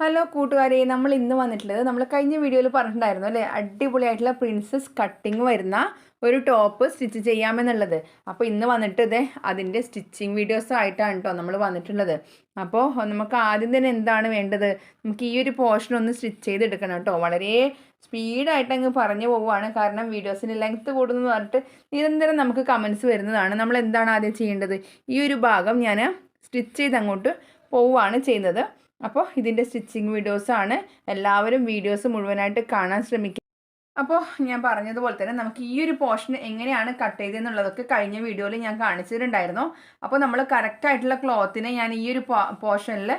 Hello കൂട്ടുകാരെ. നമ്മൾ ഇന്ന് വന്നിട്ടുള്ളത് നമ്മൾ കഴിഞ്ഞ വീഡിയോയിൽ പറഞ്ഞിട്ടുണ്ടായിരുന്നു അല്ലേ? അടിപൊളിയായിട്ടുള്ള പ്രിൻസസ് കട്ടിങ് വരുന്ന ഒരു ടോപ്പ് സ്റ്റിച്ച് ചെയ്യാമെന്നുള്ളത്. അപ്പോൾ ഇന്ന് വന്നിട്ട് ഇതേ അതിന്റെ സ്റ്റിച്ചിങ് വീഡിയോസ് ആയിട്ടാണ് കേട്ടോ നമ്മൾ വന്നിട്ടുള്ളത്. അപ്പോൾ നമുക്ക് ആദ്യം തന്നെ എന്താണ് വേണ്ടത്? നമുക്ക് ഈ ഒരു പോർഷൻ ഒന്ന് സ്റ്റിച്ച് ചെയ്തെടുക്കണം കേട്ടോ വളരെ സ്പീഡായിട്ട് അങ്ങ് പറഞ്ഞു പോവുകയാണ്. കാരണം വീഡിയോസിന് ലെങ്ത്ത് കൂടുന്നു പറഞ്ഞിട്ട് നിരന്തരം നമുക്ക് കമൻസ് വരുന്നതാണ്. നമ്മൾ എന്താണ് ആദ്യം ചെയ്യേണ്ടത്? ഈ ഒരു ഭാഗം ഞാൻ സ്റ്റിച്ച് ചെയ്ത് അങ്ങോട്ട് പോവുകയാണ് ചെയ്യുന്നത്. അപ്പോൾ ഇതിന്റെ സ്റ്റിച്ചിങ് വീഡിയോസാണ് എല്ലാവരും വീഡിയോസ് മുഴുവനായിട്ട് കാണാൻ ശ്രമിക്കുക അപ്പോൾ ഞാൻ പറഞ്ഞതുപോലെ തന്നെ നമുക്ക് ഈ ഒരു പോർഷൻ എങ്ങനെയാണ് കട്ട് ചെയ്തതെന്നുള്ളതൊക്കെ കഴിഞ്ഞ വീഡിയോയിൽ ഞാൻ കാണിച്ചിട്ടുണ്ടായിരുന്നു. അപ്പോൾ നമ്മൾ കറക്റ്റായിട്ടുള്ള ക്ലോത്തിനെ ഞാൻ ഈ ഒരു പോർഷനിൽ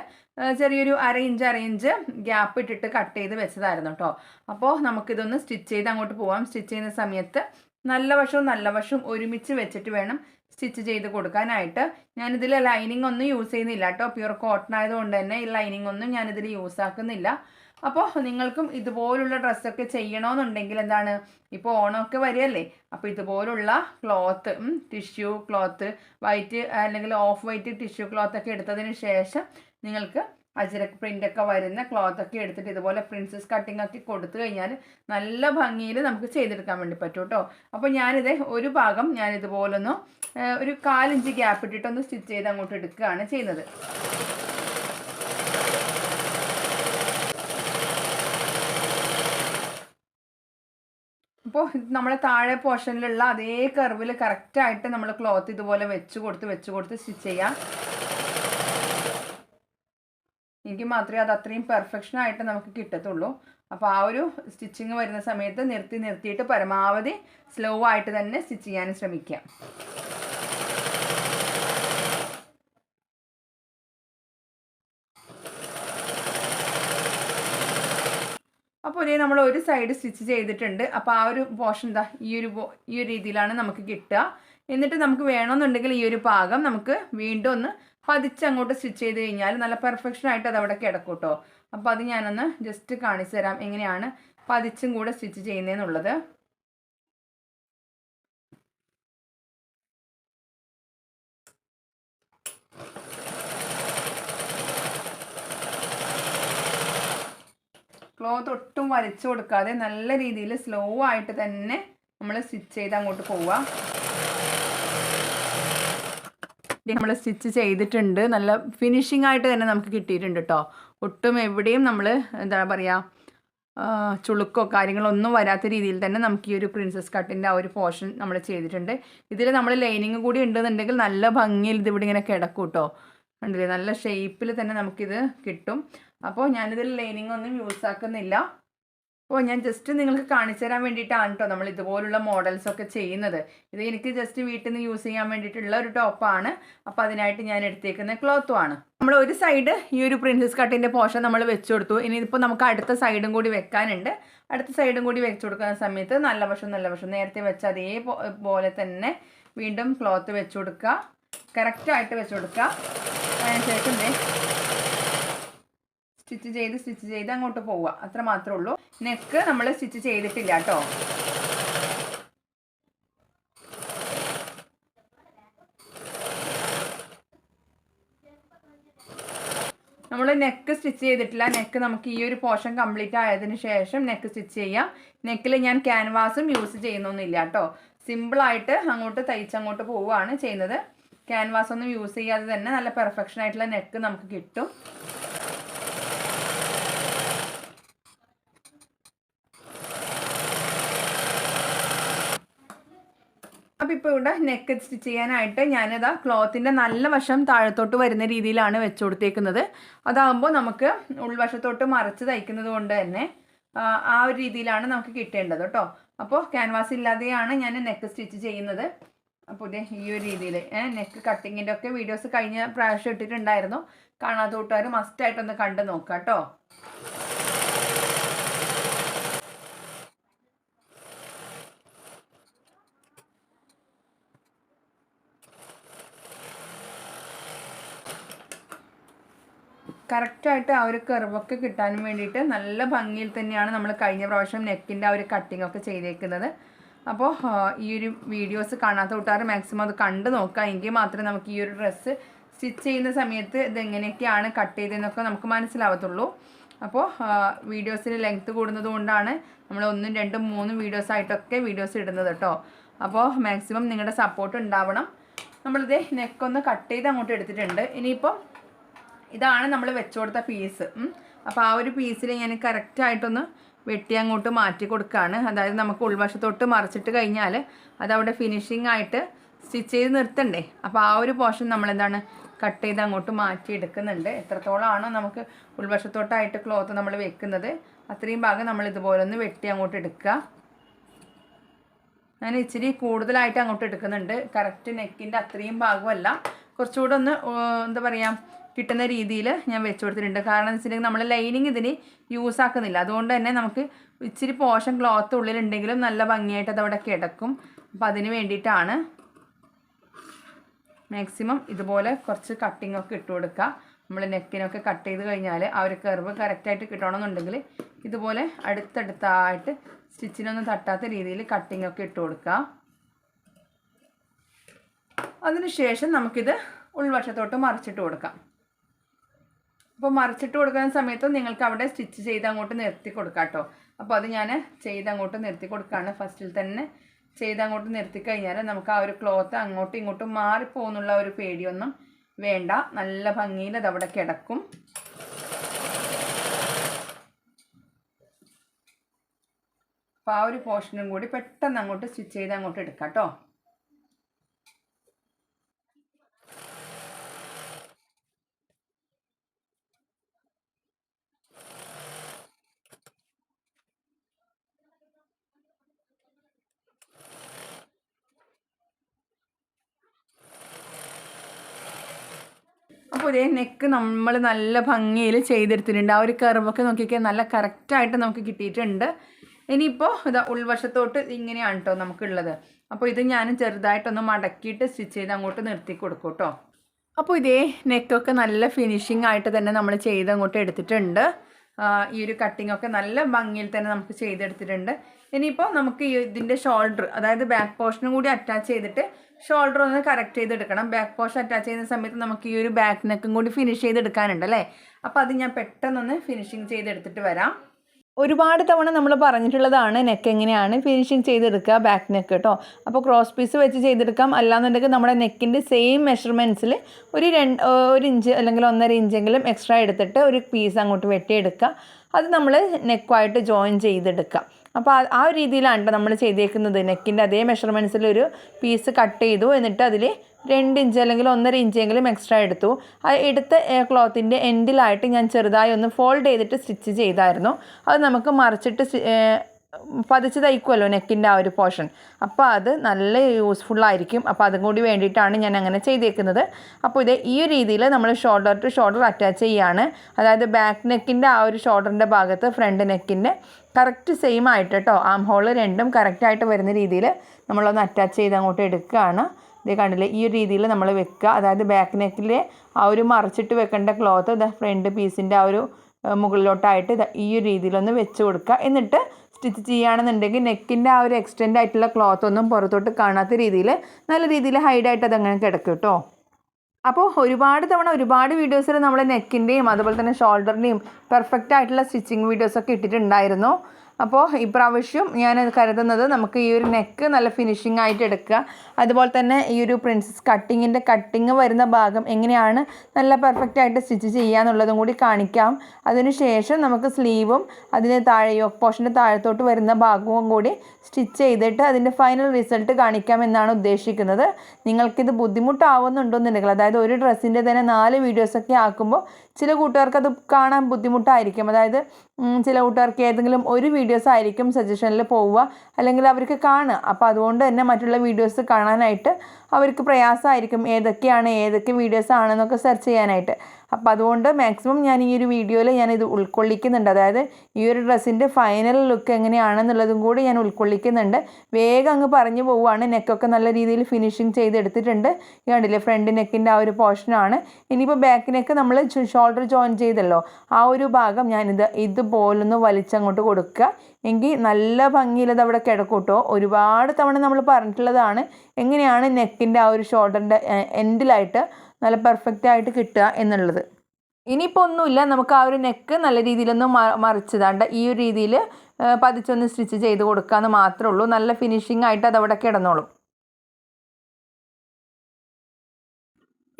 ചെറിയൊരു അര ഇഞ്ച് അര ഇഞ്ച് ഗ്യാപ്പ് ഇട്ടിട്ട് കട്ട് ചെയ്ത് വെച്ചതായിരുന്നു കേട്ടോ അപ്പോൾ നമുക്കിതൊന്ന് സ്റ്റിച്ച് ചെയ്ത് അങ്ങോട്ട് പോവാം. സ്റ്റിച്ച് ചെയ്യുന്ന സമയത്ത് നല്ല വശവും നല്ല വശവും ഒരുമിച്ച് വെച്ചിട്ട് വേണം സ്റ്റിച്ച് ചെയ്ത് കൊടുക്കാനായിട്ട് ഞാനിതിൽ ലൈനിങ് ഒന്നും യൂസ് ചെയ്യുന്നില്ല കേട്ടോ. പ്യുർ കോട്ടൺ ആയതുകൊണ്ട് തന്നെ ഈ ലൈനിങ് ഒന്നും ഞാനിതിൽ യൂസ് ആക്കുന്നില്ല. അപ്പോൾ നിങ്ങൾക്കും ഇതുപോലുള്ള ഡ്രസ്സൊക്കെ ചെയ്യണമെന്നുണ്ടെങ്കിൽ എന്താണ്? ഇപ്പോൾ ഓണമൊക്കെ വരികയല്ലേ? അപ്പോൾ ഇതുപോലുള്ള ക്ലോത്ത് ടിഷ്യൂ ക്ലോത്ത് വൈറ്റ് അല്ലെങ്കിൽ ഓഫ് വൈറ്റ് ടിഷ്യൂ ക്ലോത്ത് ഒക്കെ എടുത്തതിന് ശേഷം നിങ്ങൾക്ക് അജരക്ക് പ്രിന്റൊക്കെ വരുന്ന ക്ലോത്ത് ഒക്കെ എടുത്തിട്ട് ഇതുപോലെ പ്രിൻസസ് കട്ടിംഗ് ആക്കി കൊടുത്തു കഴിഞ്ഞാൽ നല്ല ഭംഗിയിൽ നമുക്ക് ചെയ്തെടുക്കാൻ വേണ്ടി പറ്റും കേട്ടോ അപ്പോൾ ഞാനിത് ഒരു ഭാഗം ഞാൻ ഇതുപോലൊന്ന് ഒരു കാലിഞ്ച് ഗ്യാപ്പ് ഇട്ടിട്ടൊന്ന് സ്റ്റിച്ച് ചെയ്ത് അങ്ങോട്ട് എടുക്കുകയാണ് ചെയ്യുന്നത്. അപ്പോൾ നമ്മളെ താഴെ പോർഷനിലുള്ള അതേ കർവിൽ കറക്റ്റായിട്ട് നമ്മൾ ക്ലോത്ത് ഇതുപോലെ വെച്ച് കൊടുത്ത് വെച്ച് കൊടുത്ത് സ്റ്റിച്ച് ചെയ്യാം. എനിക്ക് മാത്രമേ അത് അത്രയും പെർഫെക്ഷനായിട്ട് നമുക്ക് കിട്ടത്തുള്ളൂ. അപ്പോൾ ആ ഒരു സ്റ്റിച്ചിങ് വരുന്ന സമയത്ത് നിർത്തി നിർത്തിയിട്ട് പരമാവധി സ്ലോ ആയിട്ട് തന്നെ സ്റ്റിച്ച് ചെയ്യാൻ ശ്രമിക്കാം അപ്പോൾ ഇതേ നമ്മൾ ഒരു സൈഡ് സ്റ്റിച്ച് ചെയ്തിട്ടുണ്ട്. അപ്പോൾ ആ ഒരു പോർഷൻ എന്താ ഈ ഒരു ഈ ഒരു രീതിയിലാണ് നമുക്ക് കിട്ടുക. എന്നിട്ട് നമുക്ക് വേണമെന്നുണ്ടെങ്കിൽ ഈ ഒരു ഭാഗം നമുക്ക് വീണ്ടും ഒന്ന് പതിച്ച് അങ്ങോട്ട് സ്റ്റിച്ച് ചെയ്ത് കഴിഞ്ഞാൽ നല്ല പെർഫെക്ഷൻ ആയിട്ട് അത് അവിടെ കിടക്കും കേട്ടോ അപ്പോൾ അത് ഞാനൊന്ന് ജസ്റ്റ് കാണിച്ചു തരാം എങ്ങനെയാണ് പതിച്ചും കൂടെ സ്റ്റിച്ച് ചെയ്യുന്നതെന്നുള്ളത് ക്ലോത്ത് ഒട്ടും വലിച്ചു കൊടുക്കാതെ നല്ല രീതിയിൽ സ്ലോ ആയിട്ട് തന്നെ നമ്മൾ സ്റ്റിച്ച് ചെയ്ത് അങ്ങോട്ട് പോവുക. നമ്മൾ സ്റ്റിച്ച് ചെയ്തിട്ടുണ്ട്. നല്ല ഫിനിഷിംഗ് ആയിട്ട് തന്നെ നമുക്ക് കിട്ടിയിട്ടുണ്ട് കേട്ടോ ഒട്ടും എവിടെയും നമ്മൾ എന്താ പറയുക ചുളുക്കോ കാര്യങ്ങളോ ഒന്നും വരാത്ത രീതിയിൽ തന്നെ നമുക്ക് ഈ ഒരു പ്രിൻസസ് കട്ടിന്റെ ആ ഒരു പോർഷൻ നമ്മൾ ചെയ്തിട്ടുണ്ട്. ഇതിൽ നമ്മൾ ലൈനിങ് കൂടി ഉണ്ടെന്നുണ്ടെങ്കിൽ നല്ല ഭംഗിയിൽ ഇതിവിടെ ഇങ്ങനെ കിടക്കും കേട്ടോ കണ്ടില്ലേ? നല്ല ഷേപ്പിൽ തന്നെ നമുക്കിത് കിട്ടും. അപ്പോൾ ഞാനിതിൽ ലൈനിങ് ഒന്നും യൂസ് ആക്കുന്നില്ല. അപ്പോൾ ഞാൻ ജസ്റ്റ് നിങ്ങൾക്ക് കാണിച്ചു തരാൻ വേണ്ടിയിട്ടാണ് കേട്ടോ നമ്മൾ ഇതുപോലുള്ള മോഡൽസ് ഒക്കെ ചെയ്യുന്നത്. ഇത് എനിക്ക് ജസ്റ്റ് വീട്ടിൽ നിന്ന് യൂസ് ചെയ്യാൻ വേണ്ടിയിട്ടുള്ള ഒരു ടോപ്പാണ് അപ്പോൾ അതിനായിട്ട് ഞാൻ എടുത്തേക്കുന്ന ക്ലോത്തുമാണ് നമ്മൾ ഒരു സൈഡ് ഈ ഒരു പ്രിൻസസ് കട്ടിന്റെ പോഷൻ നമ്മൾ വെച്ചു കൊടുത്തു. ഇനി നമുക്ക് അടുത്ത സൈഡും കൂടി വെക്കാനുണ്ട്. അടുത്ത സൈഡും കൂടി വെച്ചു കൊടുക്കുന്ന സമയത്ത് നല്ല വശം നല്ല വശം നേരത്തെ വെച്ച അതേപോലെ തന്നെ വീണ്ടും ക്ലോത്ത് വെച്ചു കൊടുക്കുക കറക്റ്റായിട്ട് വെച്ചു കൊടുക്കുക അതിനുശേഷം സ്റ്റിച്ച് ചെയ്ത് സ്റ്റിച്ച് ചെയ്ത് അങ്ങോട്ട് പോവുക. അത്ര മാത്രമേ ഉള്ളൂ. നെക്ക് നമ്മൾ സ്റ്റിച്ച് ചെയ്തിട്ടില്ല കേട്ടോ. നമ്മൾ നെക്ക് സ്റ്റിച്ച് ചെയ്തിട്ടില്ല. നെക്ക് നമുക്ക് ഈ ഒരു പോർഷൻ കംപ്ലീറ്റ് ആയതിനു ശേഷം നെക്ക് സ്റ്റിച്ച് ചെയ്യാം. നെക്കിൽ ഞാൻ ക്യാൻവാസും യൂസ് ചെയ്യുന്നൊന്നുമില്ല കേട്ടോ. സിമ്പിളായിട്ട് അങ്ങോട്ട് തയ്ച്ചങ്ങോട്ട് പോവുകയാണ് ചെയ്യുന്നത്. ക്യാൻവാസ് ഒന്നും യൂസ് ചെയ്യാതെ തന്നെ നല്ല പെർഫെക്ഷൻ ആയിട്ടുള്ള നെക്ക് നമുക്ക് കിട്ടും. ഇപ്പോൾ ഇവിടെ നെക്ക് സ്റ്റിച്ച് ചെയ്യാനായിട്ട് ഞാനിതാ ക്ലോത്തിന്റെ നല്ല വശം താഴത്തോട്ട് വരുന്ന രീതിയിലാണ് വെച്ചു കൊടുത്തേക്കുന്നത്. അതാകുമ്പോൾ നമുക്ക് ഉൾവശത്തോട്ട് മറച്ച് തയ്ക്കുന്നത് കൊണ്ട് തന്നെ ആ ഒരു രീതിയിലാണ് നമുക്ക് കിട്ടേണ്ടത് കേട്ടോ അപ്പോൾ ക്യാൻവാസ് ഇല്ലാതെയാണ് ഞാൻ നെക്ക് സ്റ്റിച്ച് ചെയ്യുന്നത്. അപ്പോൾ ഈ ഒരു രീതിയിൽ നെക്ക് കട്ടിങ്ങിന്റെ ഒക്കെ വീഡിയോസ് കഴിഞ്ഞ പ്രാവശ്യം ഇട്ടിട്ടുണ്ടായിരുന്നു. കാണാത്ത കൂട്ടുകാർ മസ്റ്റായിട്ടൊന്ന് കണ്ട് നോക്കാം കേട്ടോ കറക്റ്റായിട്ട് ആ ഒരു കർവൊക്കെ കിട്ടാനും വേണ്ടിയിട്ട് നല്ല ഭംഗിയിൽ തന്നെയാണ് നമ്മൾ കഴിഞ്ഞ പ്രാവശ്യം നെക്കിന്റെ ആ ഒരു കട്ടിംഗ് ഒക്കെ ചെയ്തേക്കുന്നത്. അപ്പോൾ ഈ ഒരു വീഡിയോസ് കാണാത്ത കൂട്ടുകാർ മാക്സിമം അത് കണ്ടു നോക്കുക. എങ്കിൽ മാത്രമേ നമുക്ക് ഈ ഒരു ഡ്രസ്സ് സ്റ്റിച്ച് ചെയ്യുന്ന സമയത്ത് ഇതെങ്ങനെയൊക്കെയാണ് കട്ട് ചെയ്തതെന്നൊക്കെ നമുക്ക് മനസ്സിലാവത്തുള്ളൂ. അപ്പോൾ വീഡിയോസിന് ലെങ്ത്ത് കൂടുന്നത് കൊണ്ടാണ് നമ്മൾ ഒന്നും രണ്ടും മൂന്നും വീഡിയോസ് ആയിട്ടൊക്കെ വീഡിയോസ് ഇടുന്നത് കേട്ടോ. അപ്പോൾ മാക്സിമം നിങ്ങളുടെ സപ്പോർട്ട് ഉണ്ടാവണം. നമ്മളിത് നെക്കൊന്ന് കട്ട് ചെയ്ത് അങ്ങോട്ട് എടുത്തിട്ടുണ്ട്. ഇനിയിപ്പോൾ ഇതാണ് നമ്മൾ വെച്ചു കൊടുത്ത പീസ് അപ്പോൾ ആ ഒരു പീസിൽ ഞാൻ കറക്റ്റായിട്ടൊന്ന് വെട്ടി അങ്ങോട്ട് മാറ്റി കൊടുക്കുകയാണ് അതായത് നമുക്ക് ഉൾവശത്തോട്ട് മറിച്ചിട്ട് കഴിഞ്ഞാൽ അതവിടെ ഫിനിഷിംഗ് ആയിട്ട് സ്റ്റിച്ച് ചെയ്ത് നിർത്തണ്ടേ? അപ്പോൾ ആ ഒരു പോർഷൻ നമ്മളെന്താണ് കട്ട് ചെയ്ത് അങ്ങോട്ട് മാറ്റി എടുക്കുന്നുണ്ട്. എത്രത്തോളമാണോ നമുക്ക് ഉൾവശത്തോട്ടായിട്ട് ക്ലോത്ത് നമ്മൾ വെക്കുന്നത്. അത്രയും ഭാഗം നമ്മൾ ഇതുപോലെ ഒന്ന് വെട്ടി അങ്ങോട്ട് എടുക്കുക ഞാൻ ഇച്ചിരി കൂടുതലായിട്ട് അങ്ങോട്ട് എടുക്കുന്നുണ്ട്. കറക്റ്റ് നെക്കിന്റെ അത്രയും ഭാഗമല്ല. കുറച്ചുകൂടെ ഒന്ന് എന്താ പറയുക കിട്ടുന്ന രീതിയിൽ ഞാൻ വെച്ച് കൊടുത്തിട്ടുണ്ട്. കാരണം എന്ന് വെച്ചിട്ടുണ്ടെങ്കിൽ നമ്മൾ ലൈനിങ് ഇതിന് യൂസ് ആക്കുന്നില്ല. അതുകൊണ്ട് തന്നെ നമുക്ക് ഇച്ചിരി പോഷൻ ക്ലോത്ത് ഉള്ളിലുണ്ടെങ്കിലും നല്ല ഭംഗിയായിട്ട് അതവിടെ കിടക്കും. അപ്പോൾ അതിന് വേണ്ടിയിട്ടാണ് മാക്സിമം ഇതുപോലെ കുറച്ച് കട്ടിംഗ് ഒക്കെ ഇട്ട് കൊടുക്കുക. നമ്മൾ നെക്കിനൊക്കെ കട്ട് ചെയ്ത് കഴിഞ്ഞാൽ ആ ഒരു കർവ് കറക്റ്റായിട്ട് കിട്ടണമെന്നുണ്ടെങ്കിൽ ഇതുപോലെ അടുത്തടുത്തായിട്ട് സ്റ്റിച്ചിനൊന്നും തട്ടാത്ത രീതിയിൽ കട്ടിംഗ് ഒക്കെ ഇട്ട് കൊടുക്കുക. അതിനുശേഷം നമുക്കിത് ഉൾവശത്തോട്ട് മറിച്ചിട്ട് കൊടുക്കാം. അപ്പോൾ മറിച്ചിട്ട് കൊടുക്കുന്ന സമയത്ത് നിങ്ങൾക്ക് അവിടെ സ്റ്റിച്ച് ചെയ്ത് അങ്ങോട്ട് നിർത്തി കൊടുക്കാം കേട്ടോ അപ്പോൾ അത് ഞാൻ ചെയ്ത് അങ്ങോട്ട് നിർത്തി കൊടുക്കുകയാണ് ഫസ്റ്റിൽ തന്നെ ചെയ്ത് അങ്ങോട്ട് നിർത്തി കഴിഞ്ഞാൽ നമുക്ക് ആ ഒരു ക്ലോത്ത് അങ്ങോട്ടും ഇങ്ങോട്ടും മാറിപ്പോകുന്നുള്ള ഒരു പേടിയൊന്നും വേണ്ട. നല്ല ഭംഗിയിൽ അതവിടെ കിടക്കും. അപ്പോൾ ആ ഒരു പോർഷനും കൂടി പെട്ടെന്ന് അങ്ങോട്ട് സ്റ്റിച്ച് ചെയ്ത് അങ്ങോട്ട് എടുക്കാം കേട്ടോ ഇതേ നെക്ക് നമ്മൾ നല്ല ഭംഗിയിൽ ചെയ്തെടുത്തിട്ടുണ്ട്. ആ ഒരു കർവൊക്കെ നോക്കിയൊക്കെ നല്ല കറക്റ്റായിട്ട് നമുക്ക് കിട്ടിയിട്ടുണ്ട്. ഇനിയിപ്പോൾ ഇതാ ഉൾവശത്തോട്ട് ഇങ്ങനെയാണ് കേട്ടോ നമുക്കുള്ളത്. അപ്പോൾ ഇത് ഞാൻ ചെറുതായിട്ടൊന്ന് മടക്കിയിട്ട് സ്റ്റിച്ച് ചെയ്ത് അങ്ങോട്ട് നിർത്തി കൊടുക്കും കേട്ടോ അപ്പോൾ ഇതേ നെക്കൊക്കെ നല്ല ഫിനിഷിംഗ് ആയിട്ട് തന്നെ നമ്മൾ ചെയ്ത് അങ്ങോട്ട് എടുത്തിട്ടുണ്ട്. ഈ ഒരു കട്ടിംഗ് ഒക്കെ നല്ല ഭംഗിയിൽ തന്നെ നമുക്ക് ചെയ്തെടുത്തിട്ടുണ്ട്. ഇനിയിപ്പോൾ നമുക്ക് ഇതിന്റെ ഷോൾഡർ അതായത് ബാക്ക് പോർഷനും കൂടി അറ്റാച്ച് ചെയ്തിട്ട് ഷോൾഡർ ഒന്ന് കറക്റ്റ് ചെയ്തെടുക്കണം. ബാക്ക് പോർഷൻ അറ്റാച്ച് ചെയ്യുന്ന സമയത്ത് നമുക്ക് ഈ ഒരു ബാക്ക് നെക്കും കൂടി ഫിനിഷ് ചെയ്തെടുക്കാനുണ്ട് അല്ലേ? അപ്പോൾ അത് ഞാൻ പെട്ടെന്നൊന്ന് ഫിനിഷിങ് ചെയ്തെടുത്തിട്ട് വരാം. ഒരുപാട് തവണ നമ്മൾ പറഞ്ഞിട്ടുള്ളതാണ് നെക്ക് എങ്ങനെയാണ് ഫിനിഷിങ് ചെയ്തെടുക്കുക ബാക്ക് നെക്ക് കേട്ടോ അപ്പോൾ ക്രോസ് പീസ് വെച്ച് ചെയ്തെടുക്കാം. അല്ലാന്നുണ്ടെങ്കിൽ നമ്മുടെ നെക്കിന്റെ സെയിം മെഷർമെന്റ്സിൽ ഒരു രണ്ട് ഒരു ഇഞ്ച് അല്ലെങ്കിൽ ഒന്നര ഇഞ്ചെങ്കിലും എക്സ്ട്രാ എടുത്തിട്ട് ഒരു പീസ് അങ്ങോട്ട് വെട്ടിയെടുക്കുക. അത് നമ്മൾ നെക്കുമായിട്ട് ജോയിൻ ചെയ്തെടുക്കുക. അപ്പോൾ ആ രീതിയിലാണ് രീതിയിലാണ് നമ്മൾ ചെയ്തേക്കുന്നത്. നെക്കിന്റെ അതേ മെഷർമെന്റ്സിൽ ഒരു പീസ് കട്ട് ചെയ്തു. എന്നിട്ട് അതിൽ രണ്ട് ഇഞ്ച് അല്ലെങ്കിൽ ഒന്നര ഇഞ്ചെങ്കിലും എക്സ്ട്രാ എടുത്തു. എടുത്ത ക്ലോത്തിന്റെ എൻഡിലായിട്ട് ഞാൻ ചെറുതായി ഒന്ന് ഫോൾഡ് ചെയ്തിട്ട് സ്റ്റിച്ച് ചെയ്തായിരുന്നു. അത് നമുക്ക് മറിച്ചിട്ട് പതിച്ച് തയ്ക്കുമല്ലോ നെക്കിന്റെ ആ ഒരു പോർഷൻ അപ്പോൾ അത് നല്ല യൂസ്ഫുള്ളായിരിക്കും അപ്പോൾ അതും കൂടി വേണ്ടിയിട്ടാണ് ഞാൻ അങ്ങനെ ചെയ്തേക്കുന്നത്. അപ്പോൾ ഇത് ഈ ഒരു രീതിയിൽ നമ്മൾ ഷോൾഡർ ടു ഷോൾഡർ അറ്റാച്ച് ചെയ്യുകയാണ് അതായത് ബാക്ക് നെക്കിന്റെ ആ ഒരു ഷോൾഡറിന്റെ ഭാഗത്ത് ഫ്രണ്ട് നെക്കിന്റെ കറക്റ്റ് സെയിം ആയിട്ട് കേട്ടോ ആം ഹോൾ രണ്ടും കറക്റ്റായിട്ട് വരുന്ന രീതിയിൽ നമ്മളൊന്ന് അറ്റാച്ച് ചെയ്ത് അങ്ങോട്ട് എടുക്കുകയാണ്. ഇത് കണ്ടില്ലേ? ഈ ഒരു രീതിയിൽ നമ്മൾ വെക്കുക. അതായത് ബാക്ക് നെക്കിൽ ആ ഒരു മറിച്ചിട്ട് വെക്കേണ്ട ക്ലോത്ത് ഇത് ഫ്രണ്ട് പീസിന്റെ ആ ഒരു മുകളിലോട്ടായിട്ട് ഈ ഒരു രീതിയിലൊന്ന് വെച്ച് കൊടുക്കുക. എന്നിട്ട് സ്റ്റിച്ച് ചെയ്യുകയാണെന്നുണ്ടെങ്കിൽ നെക്കിന്റെ ആ ഒരു എക്സ്റ്റെൻഡ് ആയിട്ടുള്ള ക്ലോത്ത് ഒന്നും പുറത്തോട്ട് കാണാത്ത രീതിയിൽ നല്ല രീതിയിൽ ഹൈഡായിട്ട് അതങ്ങനെ കിടക്കും കേട്ടോ. അപ്പോൾ ഒരുപാട് തവണ ഒരുപാട് വീഡിയോസിൽ നമ്മൾ നെക്കിന്റെയും അതുപോലെ തന്നെ ഷോൾഡറിന്റെയും പെർഫെക്റ്റ് ആയിട്ടുള്ള സ്റ്റിച്ചിങ് വീഡിയോസൊക്കെ ഇട്ടിട്ടുണ്ടായിരുന്നു. അപ്പോൾ ഇപ്രാവശ്യം ഞാൻ കരുതുന്നത് നമുക്ക് ഈ ഒരു നെക്ക് നല്ല ഫിനിഷിംഗ് ആയിട്ട് എടുക്കുക. അതുപോലെ തന്നെ ഈ ഒരു പ്രിൻസസ് കട്ടിങ്ങിന്റെ കട്ടിങ് വരുന്ന ഭാഗം എങ്ങനെയാണ് നല്ല പെർഫെക്റ്റ് ആയിട്ട് സ്റ്റിച്ച് ചെയ്യുക എന്നുള്ളതും കൂടി കാണിക്കാം. അതിനുശേഷം നമുക്ക് സ്ലീവും അതിന് താഴെ യോക്ക് പോർഷന്റെ താഴത്തോട്ട് വരുന്ന ഭാഗവും കൂടി സ്റ്റിച്ച് ചെയ്തിട്ട് അതിന്റെ ഫൈനൽ റിസൾട്ട് കാണിക്കാം എന്നാണ് ഉദ്ദേശിക്കുന്നത്. നിങ്ങൾക്കിത് ബുദ്ധിമുട്ടാവുന്നുണ്ടോയെന്നുണ്ടെങ്കിൽ അതായത് ഒരു ഡ്രസ്സിന്റെ തന്നെ നാല് വീഡിയോസൊക്കെ ആക്കുമ്പോൾ ചില കൂട്ടുകാർക്ക് അത് കാണാൻ ബുദ്ധിമുട്ടായിരിക്കും. അതായത് ചില കൂട്ടുകാർക്ക് ഏതെങ്കിലും ഒരു വീഡിയോസ് ആയിരിക്കും സജഷനിൽ പോവുക അല്ലെങ്കിൽ അവർക്ക് കാണുക. അപ്പോൾ അതുകൊണ്ട് തന്നെ മറ്റുള്ള വീഡിയോസ് കാണാനായിട്ട് അവർക്ക് പ്രയാസമായിരിക്കും ഏതൊക്കെയാണ് ഏതൊക്കെ വീഡിയോസ് ആണെന്നൊക്കെ സെർച്ച് ചെയ്യാനായിട്ട്. അപ്പോൾ അതുകൊണ്ട് മാക്സിമം ഞാൻ ഈ ഒരു വീഡിയോയിൽ ഞാനിത് ഉൾക്കൊള്ളിക്കുന്നുണ്ട്. അതായത് ഈ ഒരു ഡ്രസ്സിന്റെ ഫൈനൽ ലുക്ക് എങ്ങനെയാണെന്നുള്ളതും കൂടി ഞാൻ ഉൾക്കൊള്ളിക്കുന്നുണ്ട്. വേഗം അങ്ങ് പറഞ്ഞു പോവുകയാണ് നെക്കൊക്കെ നല്ല രീതിയിൽ ഫിനിഷിങ് ചെയ്തെടുത്തിട്ടുണ്ട്. കണ്ടില്ലേ ഫ്രണ്ട് നെക്കിന്റെ ആ ഒരു പോർഷനാണ് ഇനിയിപ്പോൾ ബാക്ക് നെക്ക് നമ്മൾ ഷോൾഡർ ജോയിൻ ചെയ്തല്ലോ. ആ ഒരു ഭാഗം ഞാനിത് ഇതുപോലൊന്ന് വലിച്ചങ്ങോട്ട് കൊടുക്കുക. എങ്കിൽ നല്ല ഭംഗിയിൽ അത് അവിടെ കിടക്കൂട്ടോ. കേട്ടോ ഒരുപാട് തവണ നമ്മൾ പറഞ്ഞിട്ടുള്ളതാണ് എങ്ങനെയാണ് നെക്കിന്റെ ആ ഒരു ഷോൾഡറിന്റെ എൻഡിലായിട്ട് നല്ല പെർഫെക്റ്റ് ആയിട്ട് കിട്ടുക എന്നുള്ളത്. ഇനിയിപ്പോൾ ഒന്നുമില്ല. നമുക്ക് ആ ഒരു നെക്ക് നല്ല രീതിയിലൊന്ന് മറിച്ചതാണ്ട് ഈ ഒരു രീതിയിൽ പതിച്ചൊന്ന് സ്റ്റിച്ച് ചെയ്ത് കൊടുക്കാമെന്ന് മാത്രമേ ഉള്ളൂ. നല്ല ഫിനിഷിംഗ് ആയിട്ട് അതവിടെ കിടന്നോളും.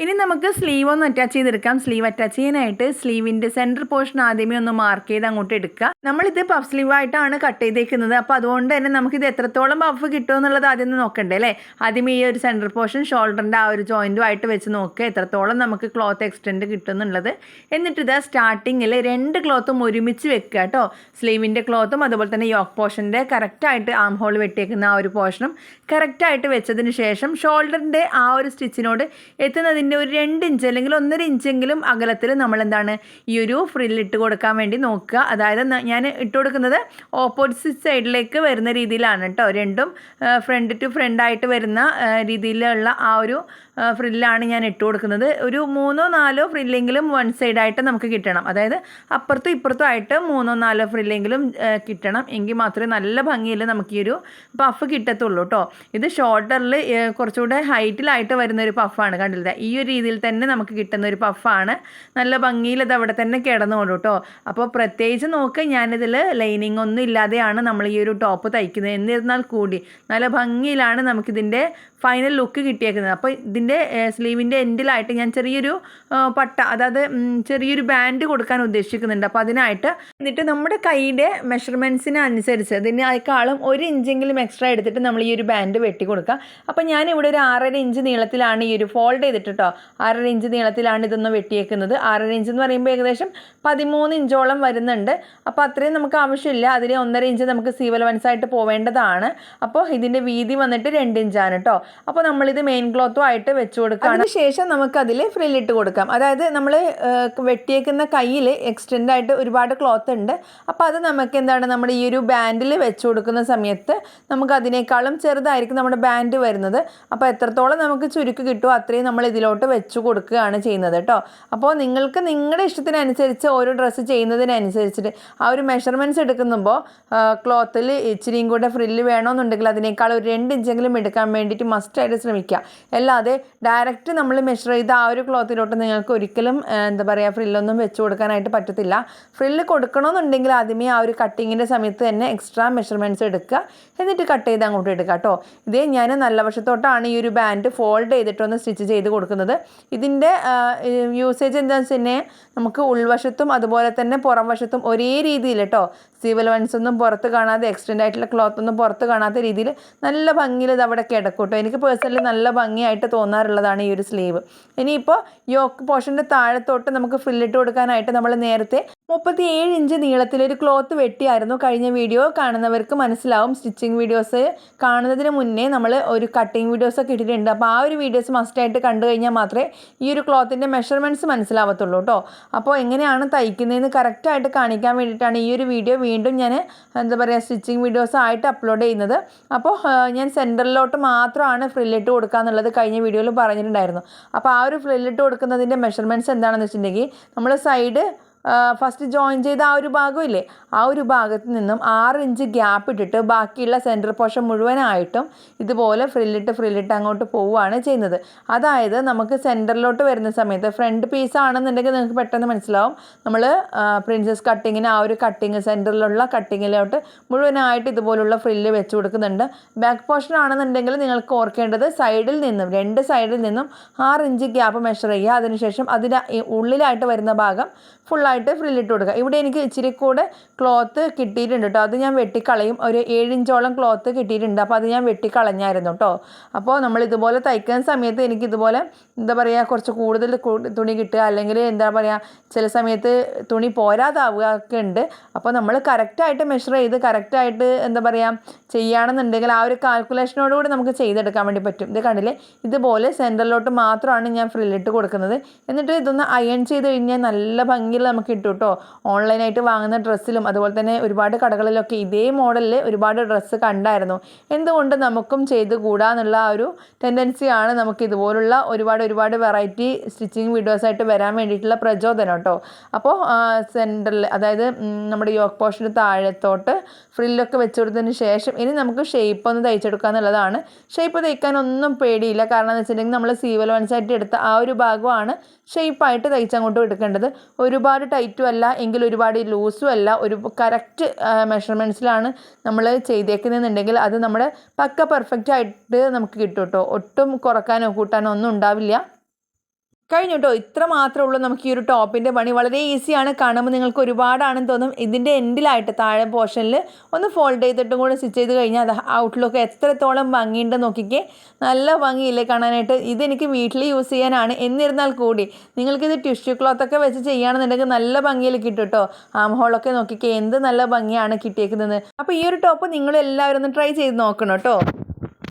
ഇനി നമുക്ക് സ്ലീവ് ഒന്ന് അറ്റാച്ച് ചെയ്തെടുക്കാം. സ്ലീവ് അറ്റാച്ച് ചെയ്യാനായിട്ട് സ്ലീവിന്റെ സെന്റർ പോർഷൻ ആദ്യമേ ഒന്ന് മാർക്ക് ചെയ്ത് അങ്ങോട്ട് എടുക്കുക. നമ്മളിത് പഫ് സ്ലീവ് ആയിട്ടാണ് കട്ട് ചെയ്തേക്കുന്നത്. അപ്പോൾ അതുകൊണ്ട് തന്നെ നമുക്ക് ഇത് എത്രത്തോളം പഫ് കിട്ടും എന്നുള്ളത് ആദ്യം ഒന്ന് നോക്കണ്ടേ അല്ലേ? ആദ്യം ഈ ഒരു സെന്റർ പോർഷൻ ഷോൾഡറിന്റെ ആ ഒരു ജോയിന്റും ആയിട്ട് വെച്ച് നോക്കുക. എത്രത്തോളം നമുക്ക് ക്ലോത്ത് എക്സ്റ്റെൻഡ് കിട്ടും എന്നുള്ളത് എന്നിട്ട് ഇത് സ്റ്റാർട്ടിങ്ങിൽ രണ്ട് ക്ലോത്തും ഒരുമിച്ച് വെക്കുക കേട്ടോ. സ്ലീവിന്റെ ക്ലോത്തും അതുപോലെ തന്നെ യോക്ക് പോർഷന്റെ കറക്റ്റായിട്ട് ആം ഹോൾ വെട്ടിയേക്കുന്ന ആ ഒരു പോർഷനും കറക്റ്റായിട്ട് വെച്ചതിന് ശേഷം ഷോൾഡറിന്റെ ആ ഒരു സ്റ്റിച്ചിനോട് എത്തുന്നതിന്റെ ഒരു രണ്ട് ഇഞ്ച് അല്ലെങ്കിൽ ഒന്നര ഇഞ്ചെങ്കിലും അകലത്തിൽ നമ്മൾ എന്താണ് ഈ ഒരു ഫ്രില്ല് ഇട്ട് കൊടുക്കാൻ വേണ്ടി നോക്കുക. അതായത് ഞാൻ ഇട്ട് കൊടുക്കുന്നത് ഓപ്പോസിറ്റ് സൈഡിലേക്ക് വരുന്ന രീതിയിലാണ് കേട്ടോ രണ്ടും ഫ്രണ്ട് ടു ഫ്രണ്ട് ആയിട്ട് വരുന്ന രീതിയിലുള്ള ആ ഒരു ഫ്രില്ലാണ് ഞാൻ ഇട്ട് കൊടുക്കുന്നത്. ഒരു മൂന്നോ നാലോ ഫ്രില്ലെങ്കിലും വൺ സൈഡായിട്ട് നമുക്ക് കിട്ടണം. അതായത് അപ്പുറത്തും ഇപ്പുറത്തും ആയിട്ട് മൂന്നോ നാലോ ഫ്രില്ലെങ്കിലും കിട്ടണം. എങ്കിൽ മാത്രമേ നല്ല ഭംഗിയിൽ നമുക്ക് ഈ ഒരു പഫ് കിട്ടത്തുള്ളൂ കേട്ടോ ഇത് ഷോൾഡറിൽ കുറച്ചുകൂടെ ഹൈറ്റിലായിട്ട് വരുന്ന ഒരു പഫാണ് കണ്ടില്ല? ഈ ഒരു രീതിയിൽ തന്നെ നമുക്ക് കിട്ടുന്ന ഒരു പഫാണ് നല്ല ഭംഗിയിൽ ഇത് അവിടെ തന്നെ കിടന്നോളൂ കേട്ടോ അപ്പോൾ പ്രത്യേകിച്ച് നോക്കുക ഞാനിതിൽ ലൈനിങ് ഒന്നും ഇല്ലാതെയാണ് നമ്മൾ ഈ ഒരു ടോപ്പ് തയ്ക്കുന്നത്. എന്നിരുന്നാൽ കൂടി നല്ല ഭംഗിയിലാണ് നമുക്കിതിന്റെ ഫൈനൽ ലുക്ക് കിട്ടിയേക്കുന്നത്. അപ്പോൾ സ്ലീവിന്റെ എൻഡിലായിട്ട് ഞാൻ ചെറിയൊരു പട്ട അതായത് ചെറിയൊരു ബാൻഡ് കൊടുക്കാൻ ഉദ്ദേശിക്കുന്നുണ്ട്. അപ്പോൾ അതിനായിട്ട് എന്നിട്ട് നമ്മുടെ കൈയുടെ മെഷർമെന്റ്സിന് അനുസരിച്ച് ഇതിനേക്കാളും ഒരു ഇഞ്ചെങ്കിലും എക്സ്ട്രാ എടുത്തിട്ട് നമ്മൾ ഈ ഒരു ബാൻഡ് വെട്ടി കൊടുക്കുക. അപ്പോൾ ഞാൻ ഇവിടെ ഒരു ആറര ഇഞ്ച് നീളത്തിലാണ് ഈ ഒരു ഫോൾഡ് ചെയ്തിട്ട് കേട്ടോ ആറര ഇഞ്ച് നീളത്തിലാണ് ഇതൊന്ന് വെട്ടിയേക്കുന്നത്. ആറര ഇഞ്ച് എന്ന് പറയുമ്പോൾ ഏകദേശം പതിമൂന്ന് ഇഞ്ചോളം വരുന്നുണ്ട്. അപ്പോൾ അത്രയും നമുക്ക് ആവശ്യമില്ല. അതിൽ ഒന്നര ഇഞ്ച് നമുക്ക് സീവൽ വൻസായിട്ട് പോവേണ്ടതാണ്. അപ്പോൾ ഇതിന്റെ വീതി വന്നിട്ട് രണ്ട് ഇഞ്ചാണ് കേട്ടോ അപ്പോൾ നമ്മളിത് മെയിൻ ക്ലോത്തും ആയിട്ട് വെച്ച് നമുക്ക് അതിനുശേഷം ഫ്രിൽ ഫ്രില്ലിട്ട് കൊടുക്കാം. അതായത് നമ്മൾ വെട്ടിയേക്കുന്ന കയ്യിൽ എക്സ്റ്റെൻഡ് ആയിട്ട് ഒരുപാട് ക്ലോത്ത് ഉണ്ട്. അപ്പോൾ അത് നമുക്ക് എന്താണ് നമ്മുടെ ഈ ഒരു ബാൻഡിൽ വെച്ച് കൊടുക്കുന്ന സമയത്ത് നമുക്ക് അതിനേക്കാളും ചെറുതായിരിക്കും നമ്മുടെ ബാൻഡ് വരുന്നത്. അപ്പോൾ എത്രത്തോളം നമുക്ക് ചുരുക്ക് കിട്ടുമോ അത്രയും നമ്മൾ ഇതിലോട്ട് വെച്ച് കൊടുക്കുകയാണ് ചെയ്യുന്നത് കേട്ടോ അപ്പോൾ നിങ്ങൾക്ക് നിങ്ങളുടെ ഇഷ്ടത്തിനനുസരിച്ച് ഓരോ ഡ്രസ്സ് ചെയ്യുന്നതിനനുസരിച്ചിട്ട് ആ ഒരു മെഷർമെന്റ്സ് എടുക്കുമ്പോൾ ക്ലോത്തിൽ ഇച്ചിരിയും കൂടെ ഫ്രില്ല് വേണമെന്നുണ്ടെങ്കിൽ അതിനേക്കാൾ ഒരു രണ്ട് ഇഞ്ചെങ്കിലും എടുക്കാൻ വേണ്ടിയിട്ട് മസ്റ്റായിട്ട് ശ്രമിക്കുക അല്ലാതെ ഡയറക്റ്റ് നമ്മൾ മെഷർ ചെയ്ത ആ ഒരു ക്ലോത്തിലോട്ട് നിങ്ങൾക്ക് ഒരിക്കലും എന്താ പറയുക ഫ്രില്ലൊന്നും വെച്ച് കൊടുക്കാനായിട്ട് പറ്റത്തില്ല. ഫ്രില്ല് കൊടുക്കണമെന്നുണ്ടെങ്കിൽ ആദ്യമേ ആ ഒരു കട്ടിങ്ങിന്റെ സമയത്ത് തന്നെ എക്സ്ട്രാ മെഷർമെന്റ്സ് എടുക്കുക. എന്നിട്ട് കട്ട് ചെയ്ത് അങ്ങോട്ട് എടുക്കുക കേട്ടോ. ഇതേ ഞാൻ നല്ല വശത്തോട്ടാണ് ഈ ഒരു ബാൻഡ് ഫോൾഡ് ചെയ്തിട്ടൊന്ന് സ്റ്റിച്ച് ചെയ്ത് കൊടുക്കുന്നത്. ഇതിന്റെ യൂസേജ് എന്താണെന്ന് വെച്ച് കഴിഞ്ഞാൽ നമുക്ക് ഉൾവശത്തും അതുപോലെ തന്നെ പുറം വശത്തും ഒരേ രീതിയിൽ കേട്ടോ സീവൽ വൺസ് ഒന്നും പുറത്ത് കാണാതെ എക്സ്റ്റൻഡ് ആയിട്ടുള്ള ക്ലോത്ത് ഒന്നും പുറത്ത് കാണാത്ത രീതിയിൽ നല്ല ഭംഗിയിൽ ഇത് അവിടെ കിടക്കും കേട്ടോ എനിക്ക് പേഴ്സണലി നല്ല ഭംഗിയായിട്ട് തോന്നാറുള്ളതാണ് ഈ ഒരു സ്ലീവ് ഇനിയിപ്പോൾ യോക്ക് പോർഷന്റെ താഴത്തോട്ട് നമുക്ക് ഫ്രില്ലിട്ട് കൊടുക്കാനായിട്ട് നമ്മൾ നേരത്തെ മുപ്പത്തി ഏഴ് ഇഞ്ച് നീളത്തിലൊരു ക്ലോത്ത് വെട്ടിയായിരുന്നു കഴിഞ്ഞ വീഡിയോ കാണുന്നവർക്ക് മനസ്സിലാവും. സ്റ്റിച്ചിങ് വീഡിയോസ് കാണുന്നതിന് മുന്നേ നമ്മൾ ഒരു കട്ടിങ് വീഡിയോസൊക്കെ ഇട്ടിട്ടുണ്ട്. അപ്പോൾ ആ ഒരു വീഡിയോസ് മസ്റ്റായിട്ട് കണ്ടു കഴിഞ്ഞാൽ മാത്രമേ ഈ ഒരു ക്ലോത്തിന്റെ മെഷർമെന്റ്സ് മനസ്സിലാവത്തുള്ളൂ കേട്ടോ അപ്പോൾ എങ്ങനെയാണ് തയ്ക്കുന്നതെന്ന് കറക്റ്റായിട്ട് കാണിക്കാൻ വേണ്ടിയിട്ടാണ് ഈ ഒരു വീഡിയോ വീണ്ടും ഞാൻ എന്താ പറയുക സ്റ്റിച്ചിങ് വീഡിയോസ് ആയിട്ട് അപ്ലോഡ് ചെയ്യുന്നത്. അപ്പോൾ ഞാൻ സെന്ററിലോട്ട് മാത്രമാണ് ഫ്രില്ലിട്ട് കൊടുക്കുക എന്നുള്ളത് കഴിഞ്ഞ വീഡിയോയിൽ പറഞ്ഞിട്ടുണ്ടായിരുന്നു. അപ്പോൾ ആ ഒരു ഫ്രില്ലിട്ട് കൊടുക്കുന്നതിന്റെ മെഷർമെന്റ്സ് എന്താണെന്ന് വെച്ചിട്ടുണ്ടെങ്കിൽ നമ്മൾ സൈഡ് ഫസ്റ്റ് ജോയിൻ ചെയ്ത ആ ഒരു ഭാഗമില്ലേ? ആ ഒരു ഭാഗത്ത് നിന്നും ആറ് ഇഞ്ച് ഗ്യാപ്പ് ഇട്ടിട്ട് ബാക്കിയുള്ള സെന്റർ പോർഷൻ മുഴുവനായിട്ടും ഇതുപോലെ ഫ്രില്ലിട്ട് ഫ്രില്ലിട്ട് അങ്ങോട്ട് പോവുകയാണ് ചെയ്യുന്നത്. അതായത് നമുക്ക് സെന്ററിലോട്ട് വരുന്ന സമയത്ത് ഫ്രണ്ട് പീസ് ആണെന്നുണ്ടെങ്കിൽ നിങ്ങൾക്ക് പെട്ടെന്ന് മനസ്സിലാവും. നമ്മൾ പ്രിൻസസ് കട്ടിങ്ങിന് ആ ഒരു കട്ടിങ് സെന്ററിലുള്ള കട്ടിങ്ങിലോട്ട് മുഴുവനായിട്ട് ഇതുപോലുള്ള ഫ്രില്ല് വെച്ച് കൊടുക്കുന്നുണ്ട്. ബാക്ക് പോർഷൻ ആണെന്നുണ്ടെങ്കിൽ നിങ്ങൾക്ക് ഓർക്കേണ്ടത് സൈഡിൽ നിന്നും രണ്ട് സൈഡിൽ നിന്നും ആറ് ഇഞ്ച് ഗ്യാപ്പ് മെഷർ ചെയ്യുക. അതിനുശേഷം അതിന്റെ ഉള്ളിലായിട്ട് വരുന്ന ഭാഗം ഫുള്ളായിട്ട് ഫ്രില്ലിട്ട് കൊടുക്കുക. ഇവിടെ എനിക്ക് ഇച്ചിരി കൂടെ ക്ലോത്ത് കിട്ടിയിട്ടുണ്ട് കേട്ടോ അത് ഞാൻ വെട്ടിക്കളയും. ഒരു ഏഴിഞ്ചോളം ക്ലോത്ത് കിട്ടിയിട്ടുണ്ട്. അപ്പോൾ അത് ഞാൻ വെട്ടിക്കളഞ്ഞായിരുന്നു കേട്ടോ അപ്പോൾ നമ്മൾ ഇതുപോലെ തയ്ക്കുന്ന സമയത്ത് എനിക്ക് ഇതുപോലെ എന്താ പറയുക കുറച്ച് കൂടുതൽ തുണി കിട്ടുക. അല്ലെങ്കിൽ എന്താ പറയുക ചില സമയത്ത് തുണി പോരാതാവുക ഒക്കെ ഉണ്ട്. അപ്പോൾ നമ്മൾ കറക്റ്റായിട്ട് മെഷർ ചെയ്ത് കറക്റ്റായിട്ട് എന്താ പറയുക ചെയ്യുകയാണെന്നുണ്ടെങ്കിൽ ആ ഒരു കാൽക്കുലേഷനോടുകൂടി നമുക്ക് ചെയ്തെടുക്കാൻ വേണ്ടി പറ്റും. ഇത് കണ്ടില്ലേ? ഇതുപോലെ സെന്ററിലോട്ട് മാത്രമാണ് ഞാൻ ഫ്രില്ലിട്ട് കൊടുക്കുന്നത്. എന്നിട്ട് ഇതൊന്ന് അയൺ ചെയ്ത് കഴിഞ്ഞാൽ നല്ല ഭംഗിയിൽ നമുക്ക് നമുക്ക് കിട്ടും കേട്ടോ ഓൺലൈനായിട്ട് വാങ്ങുന്ന ഡ്രസ്സിലും അതുപോലെ തന്നെ ഒരുപാട് കടകളിലൊക്കെ ഇതേ മോഡലിൽ ഒരുപാട് ഡ്രസ്സ് കണ്ടായിരുന്നു. എന്തുകൊണ്ട് നമുക്കും ചെയ്ത് കൂടാന്നുള്ള ആ ഒരു ടെൻഡൻസിയാണ് നമുക്ക് ഇതുപോലുള്ള ഒരുപാട് ഒരുപാട് വെറൈറ്റി സ്റ്റിച്ചിങ് വീഡിയോസായിട്ട് വരാൻ വേണ്ടിയിട്ടുള്ള പ്രചോദനം കേട്ടോ. അപ്പോൾ സെന്ററിൽ അതായത് നമ്മുടെ യോക്ക് പോർഷന് താഴത്തോട്ട് ഫ്രില്ലൊക്കെ വെച്ച് കൊടുത്തതിന് ശേഷം ഇനി നമുക്ക് ഷേപ്പ് ഒന്ന് തയ്ച്ചെടുക്കുക എന്നുള്ളതാണ്. ഷേപ്പ് തയ്ക്കാനൊന്നും പേടിയില്ല. കാരണം എന്ന് വെച്ചിട്ടുണ്ടെങ്കിൽ നമ്മൾ സീവൽ വൺസായിട്ട് എടുത്ത ആ ഒരു ഭാഗമാണ് ഷേപ്പായിട്ട് തയ്ച്ചങ്ങോട്ട് എടുക്കേണ്ടത്. ഒരുപാട് ടൈറ്റും അല്ല എങ്കിൽ ഒരുപാട് ലൂസും അല്ല. ഒരു കറക്റ്റ് മെഷർമെന്റ്സിലാണ് നമ്മൾ ചെയ്തേക്കുന്നതെന്നുണ്ടെങ്കിൽ അത് നമ്മുടെ പക്ക പെർഫെക്റ്റ് ആയിട്ട് നമുക്ക് കിട്ടും കേട്ടോ ഒട്ടും കുറക്കാനോ കൂട്ടാനോ ഒന്നും ഉണ്ടാവില്ല. കഴിഞ്ഞു കേട്ടോ ഇത്ര മാത്രമേ ഉള്ളൂ നമുക്ക് ഈ ഒരു ടോപ്പിന്റെ പണി. വളരെ ഈസിയാണ് കാണുമ്പോൾ നിങ്ങൾക്ക് ഒരുപാടാണെന്ന് തോന്നും. ഇതിന്റെ എൻഡിലായിട്ട് താഴെ പോർഷനിൽ ഒന്ന് ഫോൾഡ് ചെയ്തിട്ടും കൂടെ സ്റ്റിച്ച് ചെയ്ത് കഴിഞ്ഞാൽ അത് ഔട്ട്ലുക്ക് എത്രത്തോളം ഭംഗിയുണ്ട് നോക്കിക്കേ. നല്ല ഭംഗിയില്ലേ കാണാനായിട്ട്. ഇതെനിക്ക് വീട്ടിൽ യൂസ് ചെയ്യാനാണ്. എന്നിരുന്നാൽ കൂടി നിങ്ങൾക്കിത് ടിഷ്യൂ ക്ലോത്തൊക്കെ വെച്ച് ചെയ്യുകയാണെന്നുണ്ടെങ്കിൽ നല്ല ഭംഗിയിൽ കിട്ടും കേട്ടോ ആം ഹോളൊക്കെ നോക്കിക്കേ എന്ത് നല്ല ഭംഗിയാണ് കിട്ടിയേക്കുന്നത്. അപ്പോൾ ഈ ഒരു ടോപ്പ് നിങ്ങളെല്ലാവരും ഒന്ന് ട്രൈ ചെയ്ത് നോക്കണം കേട്ടോ.